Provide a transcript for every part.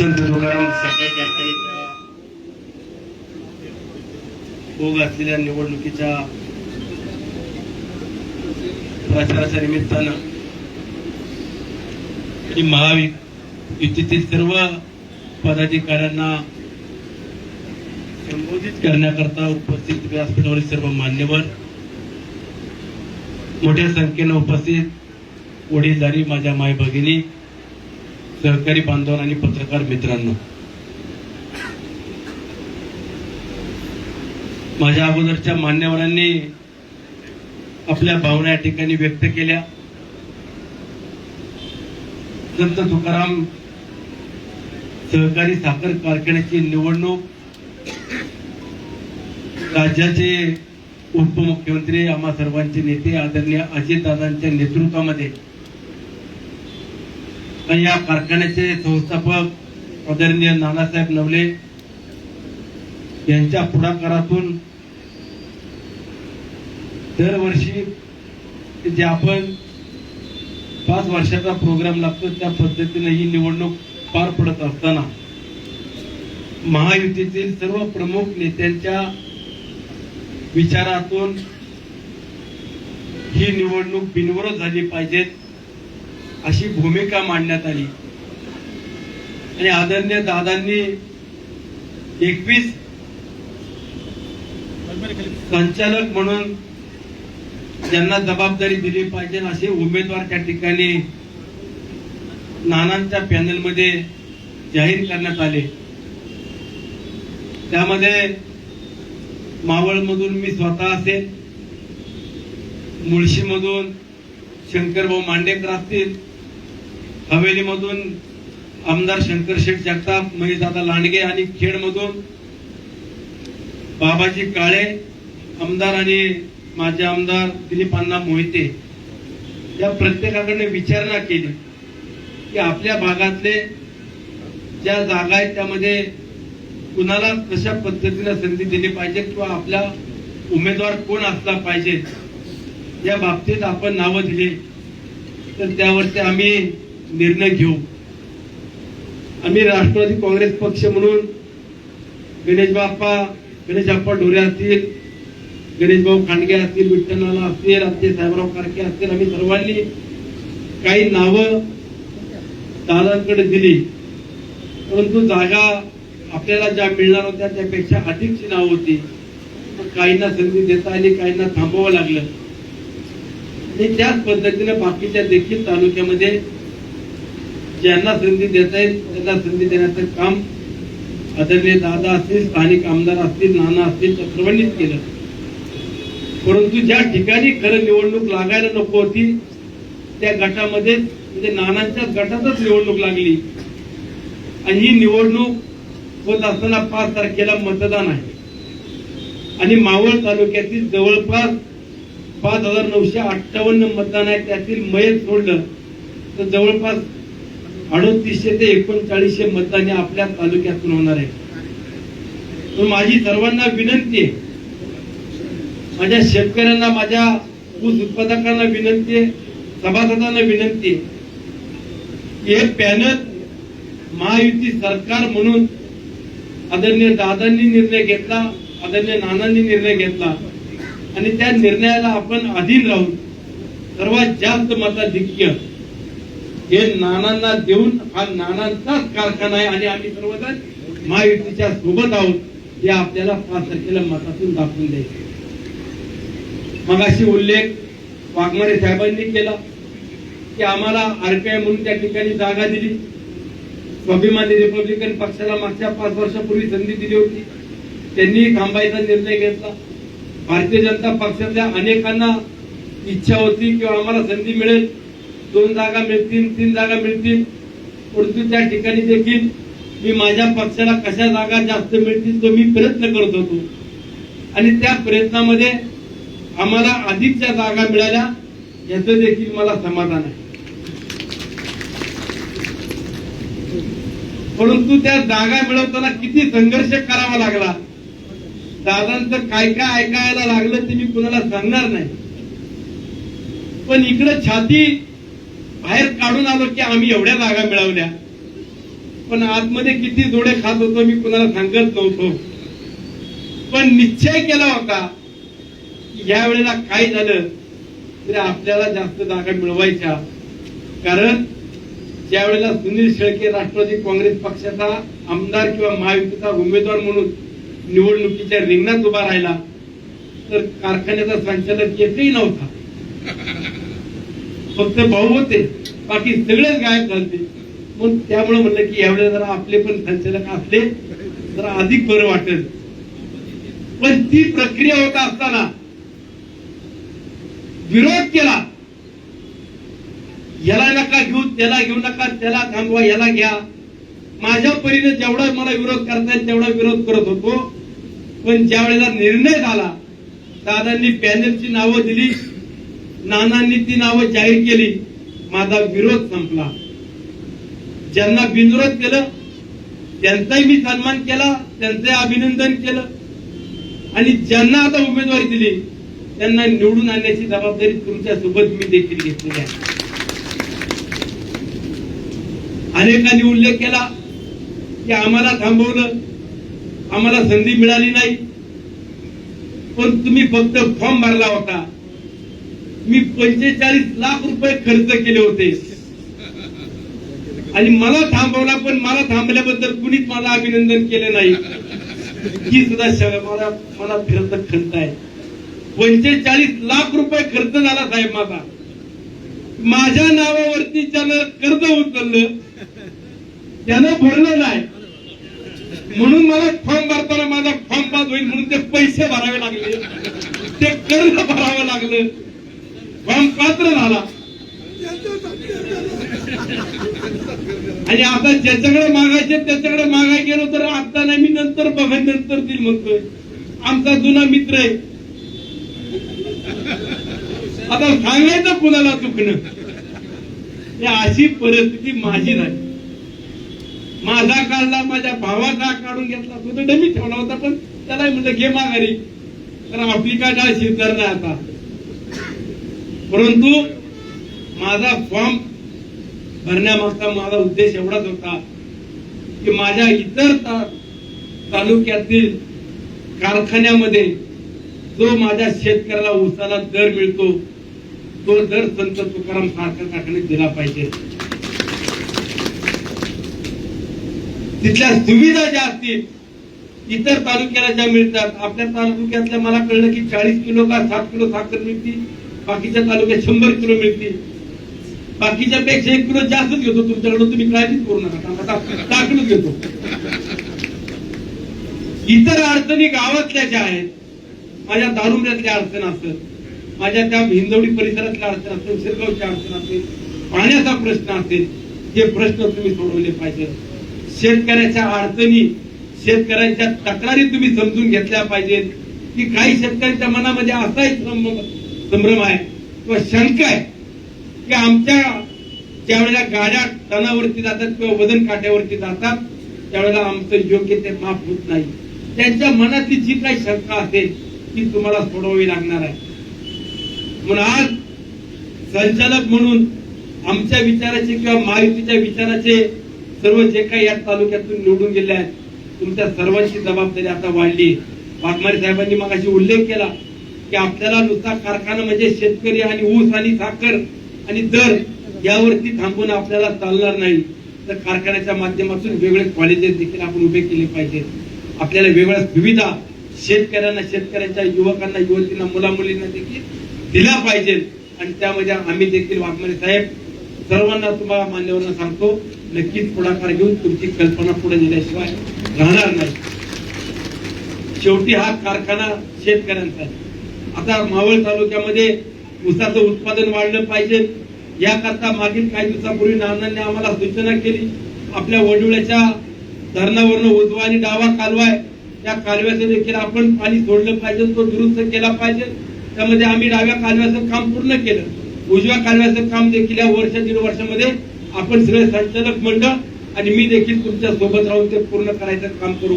संत तुकाराम सकाळच्या अखेरीच्या भोग असलेल्या निवडणुकीच्या प्रचाराच्या निमित्तानं आणि महायुतीतील सर्व पदाधिकाऱ्यांना संबोधित करण्याकरता उपस्थित व्यासपीठावरील सर्व मान्यवर मोठ्या संख्येनं उपस्थित वडीलधारी माझ्या माय भगिनी सहकारी बांधव आणि पत्रकार मित्रांनो. माझ्या अगोदरच्या मान्यवरांनी आपल्या भावना या ठिकाणी व्यक्त केल्या. संत तुकाराम सहकारी साखर कारखान्याची निवडणूक राज्याचे उपमुख्यमंत्री आम्हा सर्वांचे नेते आदरणीय अजितदादांच्या नेतृत्वामध्ये या कारखान्याचे संस्थापक आदरणीय नानासाहेब नवले यांच्या पुढाकारातून दरवर्षी जे आपण पाच वर्षाचा प्रोग्राम लागतो त्या पद्धतीने ही निवडणूक पार पडत असताना महायुतीतील सर्व प्रमुख नेत्यांच्या विचारातून ही निवडणूक बिनविरोध झाली पाहिजेत. अशी भूमिका मांडण्यात आली. आणि आदरणीय दादांनी एकवीस संचालक म्हणून ज्यांना जबाबदारी दिली पाहिजे असे उमेदवार त्या ठिकाणी नानांच्या पॅनलमध्ये जाहीर करण्यात आले. त्यामध्ये मावळमधून मी स्वतः असेल मुळशीमधून शंकरभाऊ मांडेकर असतील हवेलीमधून आमदार शंकर शेठ जगताप महेशदादा लांडगे आणि खेडमधून बाबाजी काळे आमदार आणि माझे आमदार दिलीप अण्णा मोहिते. या प्रत्येकाकडे विचारणा केली की आपल्या भागातले ज्या जागा आहेत त्यामध्ये कुणाला कशा पद्धतीने संधी दिली पाहिजे किंवा आपला उमेदवार कोण असला पाहिजे या बाबतीत आपण नावं दिली. तर त्यावरती आम्ही निर्णय घेऊ. आम्ही राष्ट्रवादी काँग्रेस पक्ष म्हणून गणेश बाप्पा गणेश बाप्पा ढोरे असतील गणेशभाऊ खांडगे असतील विठ्ठलनाना असतील आमचे साहेबराव कारके असतील आम्ही सर्वांनी काही नावं दादांकडे दिली. परंतु जागा आपल्याला ज्या मिळणार होत्या त्यापेक्षा अधिकची नावं होती. काहींना संधी देता आली काहींना थांबवावं लागलं. आणि त्याच पद्धतीने बाकीच्या देखील तालुक्यामध्ये ज्यांना संधी देता येईल त्यांना संधी देण्याचं काम आदरणीय दादा असतील स्थानिक आमदार असतील नाना असतील त्या सर्वांनीच केलं. परंतु ज्या ठिकाणी खरं निवडणूक लागायला नको होती त्या गटामध्ये म्हणजे नानांच्याच गटातच निवडणूक लागली. आणि ही निवडणूक होत असताना पाच तारखेला मतदान आहे. आणि मावळ तालुक्यातील जवळपास पाच हजार नऊशे अठ्ठावन्न मतदान आहे त्यातील मयत सोडलं. तर जवळपास अडतीसशे ते एकोणचाळीसशे मतदान आपल्या तालुक्यातून होणार आहे तर माझी सर्वांना विनंती आहे. माझ्या शेतकऱ्यांना माझ्या ऊस उत्पादकांना विनंती आहे. सभासदांना विनंती आहे. हे पॅनल महायुती सरकार म्हणून आदरणीय दादांनी निर्णय घेतला आदरणीय नानांनी निर्णय घेतला. आणि त्या निर्णयाला आपण अधीन राहून सर्वात जास्त मताधिक्य हे नानांना देऊन हा नानांचाच कारखाना आहे आणि आम्ही सर्वजण महायुतीच्या सोबत आहोत हे आपल्याला पाच तारखेला मतातून दाखवून द्यायचे मगाशी उल्लेख वाघमारे साहेबांनी केला की आम्हाला आरपीआय म्हणून त्या ठिकाणी जागा दिली. स्वाभिमानी रिपब्लिकन पक्षाला मागच्या पाच वर्षापूर्वी संधी दिली होती. त्यांनी थांबायचा निर्णय घेतला. भारतीय जनता पक्षातल्या अनेकांना इच्छा होती किंवा आम्हाला संधी मिळेल. दोन जागा मिळतील तीन जागा मिळतील. परंतु त्या ठिकाणी देखील मी माझ्या पक्षाला कशा जागा जास्त मिळतील तो मी प्रयत्न करत होतो. आणि त्या प्रयत्नामध्ये आम्हाला अधिकच्या जागा मिळाल्या याच देखील मला समाधान आहे. परंतु त्या जागा मिळवताना किती संघर्ष करावा लागला. दादांचं काय काय ऐकायला लागलं ते मी कुणाला सांगणार नाही. पण इकडे छाती बाहेर काढून आलो की आम्ही एवढ्या जागा मिळवल्या. पण आतमध्ये किती जोडे खात होतो मी कुणाला सांगत नव्हतो. पण निश्चय केला होता की या वेळेला काय झालं तरी आपल्याला जास्त जागा मिळवायच्या. कारण ज्या वेळेला सुनील शेळके राष्ट्रवादी काँग्रेस पक्षाचा आमदार किंवा महायुतीचा उमेदवार म्हणून निवडणुकीच्या रिंगणात उभा राहिला तर कारखान्याचा संचालक एकही नव्हता. फक्त भाऊ होते. बाकी सगळेच गायब झाले मग त्यामुळे म्हणलं की यावेळेला जरा आपले पण संचालक असले जरा अधिक बरं वाटेल. पण ती प्रक्रिया होत असताना विरोध केला. याला नका घेऊ त्याला घेऊ नका त्याला थांबवा याला घ्या. माझ्या परीने जेवढा मला विरोध करता येईल तेवढा विरोध करत होतो. पण ज्या वेळेला निर्णय झाला दादांनी पॅनलची नावं दिली. नानांनी ती नावं जाहीर केली. माझा विरोध संपला. ज्यांना बिनविरोध केलं त्यांचाही मी सन्मान केला त्यांचे अभिनंदन केलं. आणि ज्यांना आता उमेदवारी दिली त्यांना निवडून आणण्याची जबाबदारी तुमच्यासोबत मी देखील घेतलेली आहे. अनेकांनी उल्लेख केला की आम्हाला थांबवलं आम्हाला संधी मिळाली नाही. पण तुम्ही फक्त फॉर्म भरला होता. मी पंचेचाळीस लाख रुपये खर्च केले होते. आणि मला थांबवला पण मला थांबल्याबद्दल कुणीच मला अभिनंदन केले नाही. ही सुद्धा मला मला फिरत खंत आहे. पंचेचाळीस लाख रुपये खर्च झाला साहेब माझा. माझ्या नावावरती ज्यानं कर्ज उचललं त्यानं भरलं नाही म्हणून मला फॉर्म भरताना माझा फॉर्म पास होईल म्हणून ते पैसे भरावे लागले. ते कर्ज भरावं लागलं. फॉर्म पात्र झाला. आणि आता ज्याच्याकडे मागायचे त्याच्याकडे मागाय गेलो तर आता नाही मी नंतर बघाय नंतर दिल म्हणतोय. आमचा जुना मित्र आहे. आता सांगायचं कुणाला चुकणं अशी परिस्थिती माझी नाही. माझा काढला माझ्या भावाचा काढून घेतला. तो तर डमी ठेवला होता पण त्याला म्हणलं घे माघारी. तर आपली काय डाळ शिरणार नाही आता. परंतु माझा फॉर्म भरण्यामागचा माझा उद्देश एवढाच होता की माझ्या इतर तालुक्यातील कारखान्यामध्ये जो माझ्या शेतकऱ्याला उसाला दर मिळतो तो दर संत तुकाराम सारख्या कारखान्यात दिला पाहिजे. तिथल्या सुविधा ज्या असतील इतर तालुक्याला ज्या मिळतात आपल्या तालुक्यातल्या मला कळलं की चाळीस किलो का सात किलो साखर मिळते. बाकीच्या तालुक्यात शंभर किलो मिळते बाकीच्या पेक्षा एक किलो जास्तच घेतो. तुमच्याकडून तुम्ही काळजीच करू नका. टाकूनच घेतो. इतर अडचणी गावातल्या ज्या आहेत माझ्या दारुम्यातल्या अडचण असत माझ्या त्या हिंदवडी परिसरातल्या अडचण असतील शिरगावची अडचण असेल पाण्याचा प्रश्न असेल हे प्रश्न तुम्ही सोडवले पाहिजे. शेतकऱ्याच्या अडचणी शेतकऱ्यांच्या तक्रारी तुम्ही समजून घेतल्या पाहिजेत की काही शेतकऱ्यांच्या मनामध्ये असाही संभ्रम आहे किंवा शंका आहे की आमच्या ज्या वेळेला गाड्या तणावरती जातात किंवा वजन काट्यावरती जातात त्यावेळेला आमचं योग्य ते माफ होत नाही. त्यांच्या मनातली जी काही शंका असेल ती तुम्हाला सोडवावी लागणार आहे. म्हणून आज संचालक म्हणून आमच्या विचाराचे किंवा महायुतीच्या विचाराचे सर्व जे काही या तालुक्यातून निवडून गेले आहेत तुमच्या सर्वांची जबाबदारी आता वाढली वाघमारे साहेबांनी मगाशी उल्लेख केला की आपल्याला नुसता कारखाना म्हणजे शेतकरी आणि ऊस आणि साखर आणि दर यावरती थांबून आपल्याला चालणार नाही. तर कारखान्याच्या माध्यमातून वेगळे कॉलेजेस देखील आपण उभे केले पाहिजेत. आपल्याला वेगळ्या सुविधा शेतकऱ्यांना शेतकऱ्यांच्या युवकांना युवतींना मुला मुलींना देखील दिल्या पाहिजेत. आणि त्यामध्ये आम्ही देखील वाघमारे साहेब सर्वांना तुम्हाला मान्यवरांना सांगतो नक्कीच पुढाकार घेऊन तुमची कल्पना पुढे नेल्याशिवाय राहणार नाही. शेवटी हा कारखाना शेतकऱ्यांचा आहे. आता मावळ तालुक्यामध्ये ऊसाचं उत्पादन वाढलं पाहिजे. याकरता मागील काही दिवसापूर्वी नानांनी आम्हाला सूचना केली. आपल्या वडुळ्याच्या धरणावरनं उजवा आणि डावा कालवा आहे. त्या कालव्याचं देखील आपण पाणी सोडलं पाहिजे तो दुरुस्त केला पाहिजे. त्यामध्ये आम्ही डाव्या कालव्याचं काम पूर्ण केलं. उजव्या कालव्याचं काम देखील या वर्ष दीड वर्षामध्ये आपण सगळे संचालक मंडळ आणि मी देखील तुमच्यासोबत राहून ते पूर्ण करायचं काम करू.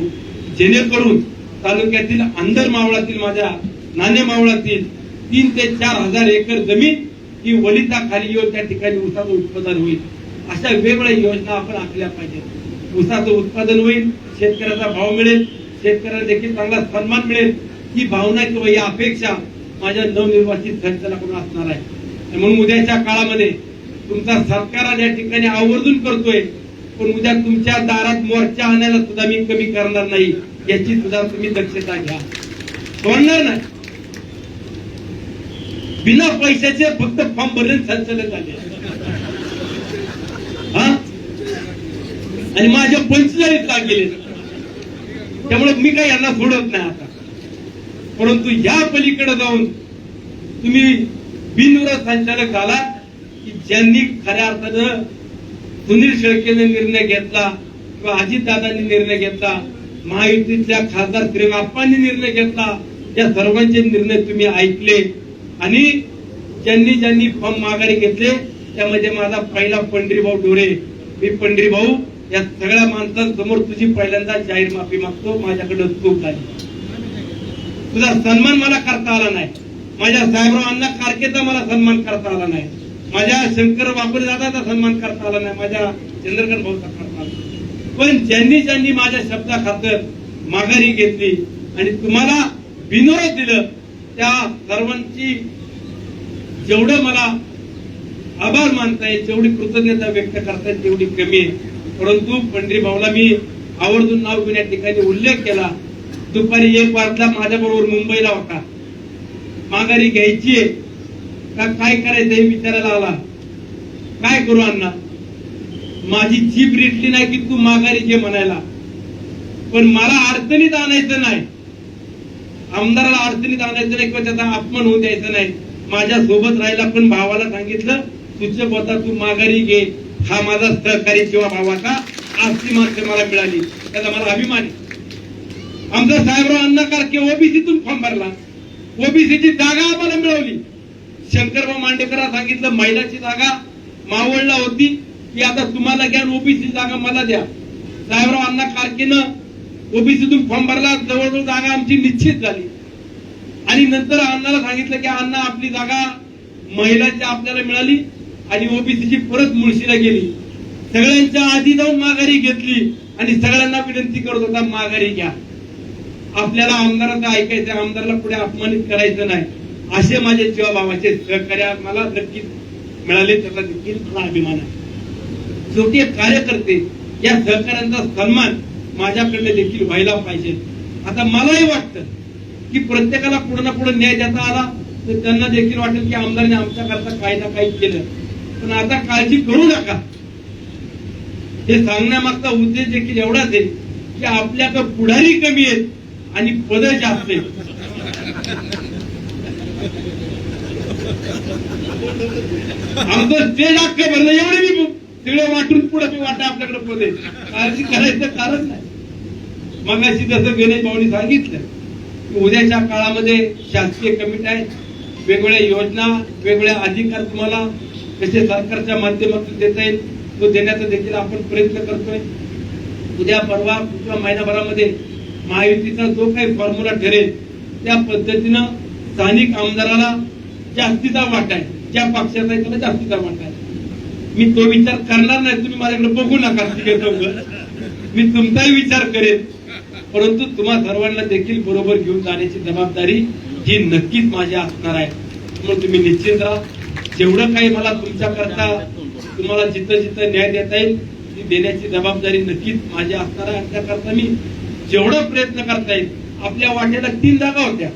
जेणेकरून तालुक्यातील अंधर मावळातील माझ्या नाणे मावळातील तीन ते चार हजार एकर जमीन ही वलिता खाली येऊन त्या ठिकाणी ऊसाचं उत्पादन होईल. अशा वेगवेगळ्या योजना आपण आखल्या पाहिजेत. ऊसाचं उत्पादन होईल शेतकऱ्याचा भाव मिळेल शेतकऱ्याला देखील चांगला सन्मान मिळेल. ही भावना किंवा ही अपेक्षा माझ्या नवनिर्वाचित संचालकांना असणार आहे. म्हणून उद्याच्या काळामध्ये तुमचा सत्कार या ठिकाणी आवर्जून करतोय पण उद्या तुमच्या दारात मोर्चा आणायला सुद्धा मी कमी करणार नाही याची सुद्धा तुम्ही दक्षता घ्या. सोडणार नाही. बिना पैशाचे फक्त फॉर्म भरले संचालक झाले. हा? आणि माझ्या पंचेचाळीस लाख गेले. त्यामुळे मी काय यांना सोडत नाही आता. परंतु या पलीकडे जाऊन तुम्ही बिनविरोध संचालक झाला की ज्यांनी खऱ्या अर्थानं सुनील शेळकेने निर्णय घेतला किंवा अजितदादांनी निर्णय घेतला महायुतीतल्या खासदार श्रीराप्पांनी निर्णय घेतला या सर्वांचे निर्णय तुम्ही ऐकले. आणि ज्यांनी ज्यांनी फॉर्म माघारी घेतले त्यामध्ये माझा पहिला पंढरीभाऊ डोरे मी पंढरीभाऊ या सगळ्या माणसांसमोर तुझी पहिल्यांदा जाहीर माफी मागतो. माझ्याकडे चूक झाली. तुझा सन्मान मला करता आला नाही. माझ्या साहेबरावांना कारकेचा मला सन्मान करता आला नाही. माझ्या शंकर बापुरे दादाचा सन्मान करता आला नाही. माझ्या चंद्रकर भाऊचा करता आला पण ज्यांनी ज्यांनी माझ्या शब्दा खातर माघारी घेतली आणि तुम्हाला विनोद दिलं त्या सर्वांची जेवढं मला आभार मानता येईल जेवढी कृतज्ञता व्यक्त करता येईल तेवढी कमी आहे. परंतु पंढरी भाऊला मी आवर्जून नाव घेऊन या ठिकाणी उल्लेख केला. दुपारी एक वाजता माझ्या बरोबर मुंबईला होता. माघारी घ्यायची आहे. का काय करायचं हे विचारायला आला. काय करू अण्णा? माझी जीप रेटली नाही की तू माघारी घे म्हणायला. पण मला अडचणीत आणायचं नाही. आमदाराला अडचणीत आणायचं नाही किंवा त्याचा अपमान होऊ द्यायचा नाही. माझ्या सोबत राहायला पण भावाला सांगितलं तुझ्या पोता तू माघारी घे. हा माझा सहकारी किंवा भावाचा आस्ती मात्र मला मिळाली. त्याचा मला अभिमान आहे. आमचा साहेबराव अण्णा कारके ओबीसीतून फॉर्म भरला. ओबीसीची जागा आम्हाला मिळवली. शंकरराव मांडेकरांना सांगितलं महिलाची जागा मावळला होती. की आता तुम्हाला घ्या ओबीसी जागा मला द्या. साहेबराव अण्णा कारकेनं ओबीसीतून फॉर्म भरला जवळजवळ जागा आमची निश्चित झाली. आणि नंतर अण्णाला सांगितलं की अण्णा आपली जागा महिलाची आपल्याला मिळाली आणि ओबीसीची परत मुळशीला गेली. सगळ्यांच्या आधी जाऊन माघारी घेतली आणि सगळ्यांना विनंती करत होता माघारी घ्या. आपल्याला आमदाराचं ऐकायचं आमदाराला पुढे अपमानित करायचं नाही. असे माझे शिवबाबाचे सहकार्य मला नक्कीच मिळाले त्याचा देखील मला अभिमान आहे. शेवटी कार्यकर्ते या सहकार्यांचा सन्मान माझ्याकडनं देखील व्हायला पाहिजे. आता मलाही वाटतं की प्रत्येकाला पुढे ना पुढे न्याय देता आला तर त्यांना देखील वाटेल की आमदाराने आमच्याकरता काही ना काही केलं. पण आता काळजी करू नका. हे सांगण्यामागचा उद्देश देखील एवढाच आहे की आपल्याकडे पुढारी कमी आहेत आणि पद जास्त आहेत. आमचं स्टेज अख्खं भरलं एवढे मी सगळे वाटून पुढे मी वाटा आपल्याकडे पद आहे काळजी करायचं कारण नाही. मग अशी जसं गणेश भाऊनी सांगितलं की उद्याच्या काळामध्ये शासकीय कमिटी आहे वेगवेगळ्या योजना वेगवेगळ्या अधिकार तुम्हाला कसे सरकारच्या माध्यमातून देता येईल तो देण्याचा देखील आपण प्रयत्न करतोय. उद्या परवा किंवा महिनाभरामध्ये महायुतीचा जो काही फॉर्म्युला ठरेल त्या पद्धतीनं स्थानिक आमदाराला जास्तीचा वाटा आहे ज्या पक्षाचा आहे त्याला जास्तीचा वाटा आहे. मी तो विचार करणार नाही तुम्ही माझ्याकडे बघू नका मी तुमचाही विचार करेन. परंतु तुम्हा सर्वांना देखील बरोबर घेऊन जाण्याची जबाबदारी ही नक्कीच माझी असणार आहे. म्हणून तुम्ही निश्चित राहा. जेवढं काही मला तुमच्याकरता तुम्हाला जिथं जिथं न्याय देता येईल ती देण्याची जबाबदारी नक्कीच माझी असणार आहे. आणि त्याकरता मी जेवढं प्रयत्न करता येईल आपल्या वाटेला तीन जागा होत्या.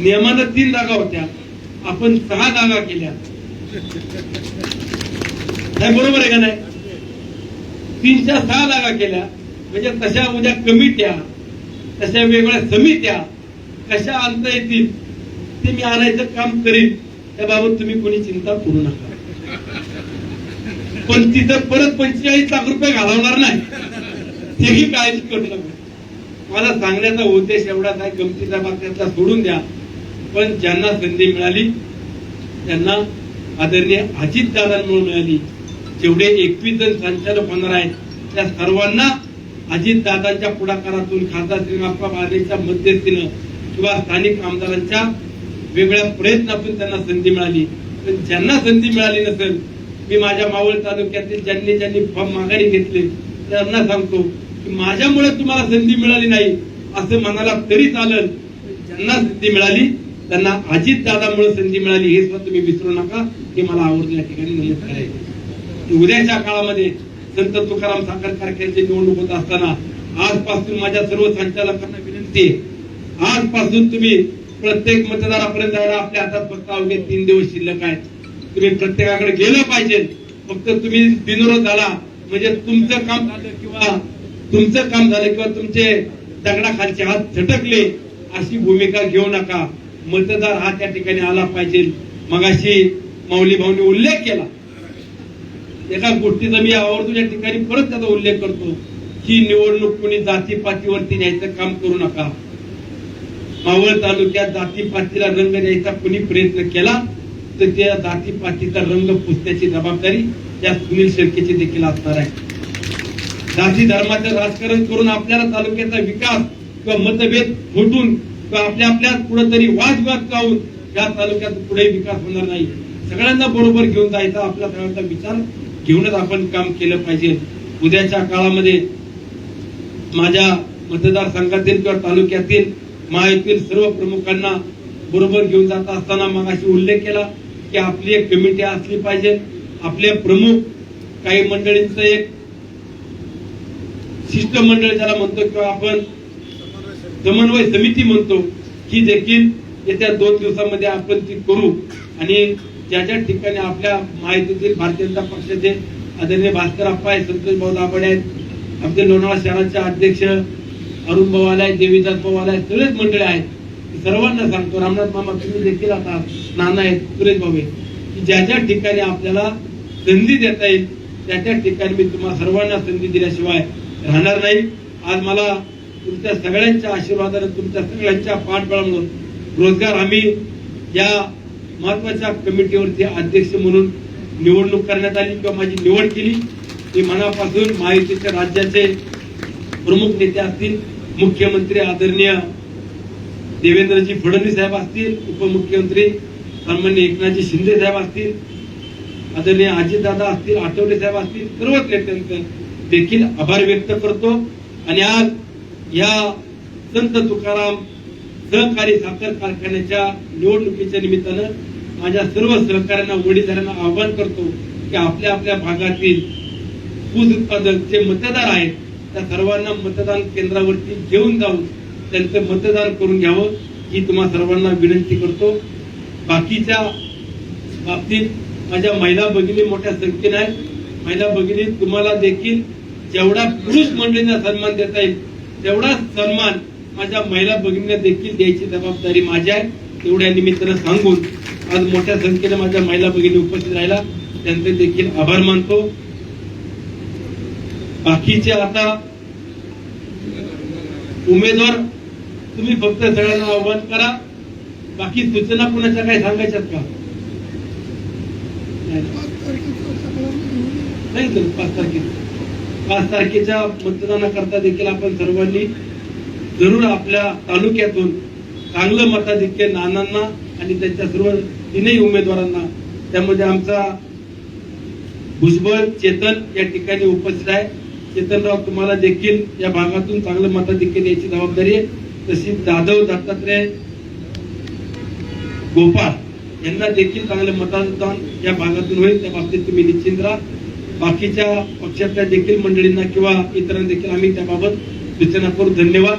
नियमानं तीन जागा होत्या. आपण सहा जागा केल्या. नाही बरोबर आहे का नाही? तीनच्या सहा जागा केल्या. म्हणजे तशा उद्या कमिट्या तशा वेगवेगळ्या समित्या कशा म्हणजे आणता येतील ते मी आणायचं काम करीन. त्याबाबत तुम्ही कोणी चिंता करू नका. पण तिथं परत पंचेचाळीस लाख रुपये घालवणार नाही. तेही काळजी करू नका मला सांगण्याचा उद्देश एवढाच आहे गमतीचा भाग त्यातला सोडून द्या. पण ज्यांना संधी मिळाली त्यांना आदरणीय अजित दादांमुळे मिळाली. जेवढे एकवीस जण संचालक होणार आहेत त्या सर्वांना अजितदादांच्या पुढाकारातून खासदार श्रीराप्पा बारेच्या मध्यस्थीनं किंवा स्थानिक आमदारांच्या वेगळ्या प्रयत्नातून त्यांना संधी मिळाली. पण ज्यांना संधी मिळाली नसेल मी माझ्या मावळ तालुक्यातील ज्यांनी ज्यांनी फॉर्म माघारी घेतले त्यांना सांगतो की माझ्यामुळे तुम्हाला संधी मिळाली नाही असं म्हणाला तरी चालेल. ज्यांना संधी मिळाली त्यांना अजित दादामुळे संधी मिळाली हे सुद्धा तुम्ही विसरू नका. हे मला आवडतं या ठिकाणी नमूद करायचं उद्याच्या काळामध्ये संत तुकाराम साखर कारखान्याची निवडणूक होत असताना आजपासून माझ्या सर्व संचालकांना विनंती आजपासून तुम्ही प्रत्येक मतदारापर्यंत जायला आपल्या हातात फक्त अवघे तीन दिवस शिल्लक आहेत. तुम्ही प्रत्येकाकडे गेलं पाहिजे. फक्त तुम्ही बिनविरोध झाला. म्हणजे तुमचं काम झालं किंवा तुमचं काम झालं किंवा तुमचे दगडाखालचे हात झटकले अशी भूमिका घेऊ नका. मतदार हा त्या ठिकाणी आला पाहिजे. मगाशी माऊली भाऊनी उल्लेख केला. एका गोष्टीचा मी आवर्जून या ठिकाणी परत त्याचा उल्लेख करतो ही निवडणूक कोणी जातीपातीवरती न्यायचं काम करू नका. मावळ तालुक्यात जातीपातीला रंग द्यायचा कुणी प्रयत्न केला तर त्या जातीपातीचा रंग पुसण्याची जबाबदारी या सुनील शेळकेची देखील असणार आहे. जाती धर्माचं राजकारण करून आपल्याला तालुक्याचा विकास किंवा मतभेद फुटून किंवा आपल्या आपल्या कुठेतरी वादविवाद लावून या तालुक्यात पुढे विकास होणार नाही. सगळ्यांना बरोबर घेऊन जायचा आपला सगळ्यांचा विचार. घेऊनच आपण काम केलं पाहिजे. उद्याच्या काळामध्ये माझ्या मतदारसंघातील किंवा तालुक्यातील महायुतील सर्व प्रमुखांना बरोबर घेऊन जात असताना मग अशी उल्लेख केला की आपली एक कमिटी असली पाहिजे. आपले प्रमुख काही मंडळींचं एक शिष्टमंडळ ज्याला म्हणतो किंवा आपण समन्वय समिती म्हणतो ही देखील येत्या दोन दिवसामध्ये आपण ती करू. आणि ज्या ज्या ठिकाणी आपल्या माहितीतील भारतीय जनता पक्षाचे आदरणीय भास्कर अप्पा आहेत संतोष भाऊ दाभाडे आहेत आमचे लोणावळा शहराचे अध्यक्ष अरुण भाऊ आहेत देवीदास भाऊ आहेत सगळेच मंडळी आहेत. सर्वांना सांगतो रामनाथ मामा तुम्ही देखील आता नाना आहेत सुरेश भाऊ की ज्या ज्या ठिकाणी आपल्याला संधी देता येईल त्या त्या ठिकाणी मी तुम्हाला सर्वांना संधी दिल्याशिवाय राहणार नाही. आज मला तुमच्या सगळ्यांच्या आशीर्वादाने तुमच्या सगळ्यांच्या पाठबळामुळे रोजगार हमी या महत्त्वाच्या कमिटीवरती अध्यक्ष म्हणून निवडणूक करण्यात आली किंवा माझी निवड केली मी मनापासून महायुतीच्या राज्याचे प्रमुख नेते असतील मुख्यमंत्री आदरणीय देवेंद्रजी फडणवीस साहेब असतील उपमुख्यमंत्री सन्मान्य एकनाथजी शिंदे साहेब असतील आदरणीय अजितदादा असतील आठवले साहेब असतील सर्वच नेत्यांचं देखील आभार व्यक्त करतो. आणि आज या संत तुकाराम सहकारी साखर कारखान्याच्या निवडणुकीच्या निमित्तानं माझ्या सर्व सहकाऱ्यांना वडीलधाऱ्यांना आवाहन करतो की आपल्या आपल्या भागातील ऊस उत्पादक जे मतदार आहेत त्या सर्वांना मतदान केंद्रावरती घेऊन जाऊन त्यांचं मतदान करून घ्यावं ही तुम्हा सर्वांना विनंती करतो. बाकीच्या बाबतीत माझ्या महिला भगिनी मोठ्या संख्येने आहेत. महिला भगिनी तुम्हाला देखील जेवढा पुरुष मंडळींना सन्मान देता येईल तेवढा सन्मान माझ्या महिला भगिनींना देखील द्यायची जबाबदारी माझी आहे. एवढ्या निमित्तानं सांगून आज मोठ्या संख्येने माझ्या महिला भगिनी उपस्थित राहिला. त्यांचे देखील आभार मानतो. बाकीचे आता उमेदवार तुम्ही फक्त सगळ्यांना आव्हान करा. बाकी सूचना कुणाच्या काही सांगायच्यात का? नाही. पाच तारखेला पाच तारखेच्या मतदानाकरता देखील आपण सर्वांनी जरूर आपल्या तालुक्यातून चांगलं मताधिक्य नानांना आणि त्यांच्या सर्व तीनही उमेदवारांना. त्यामध्ये आमचा भुजबळ चेतन या ठिकाणी उपस्थित आहे. चेतनराव तुम्हाला देखील या भागातून चांगलं मताधिक्य द्यायची जबाबदारी आहे. तशी जाधव दत्तात्रय गोपाळ यांना देखील चांगलं मतदान या भागातून होईल. त्या बाबतीत तुम्ही निश्चिंत राहा. बाकीच्या पक्षातल्या देखील मंडळींना किंवा इतरांना देखील आम्ही त्याबाबत सूचना करू. धन्यवाद.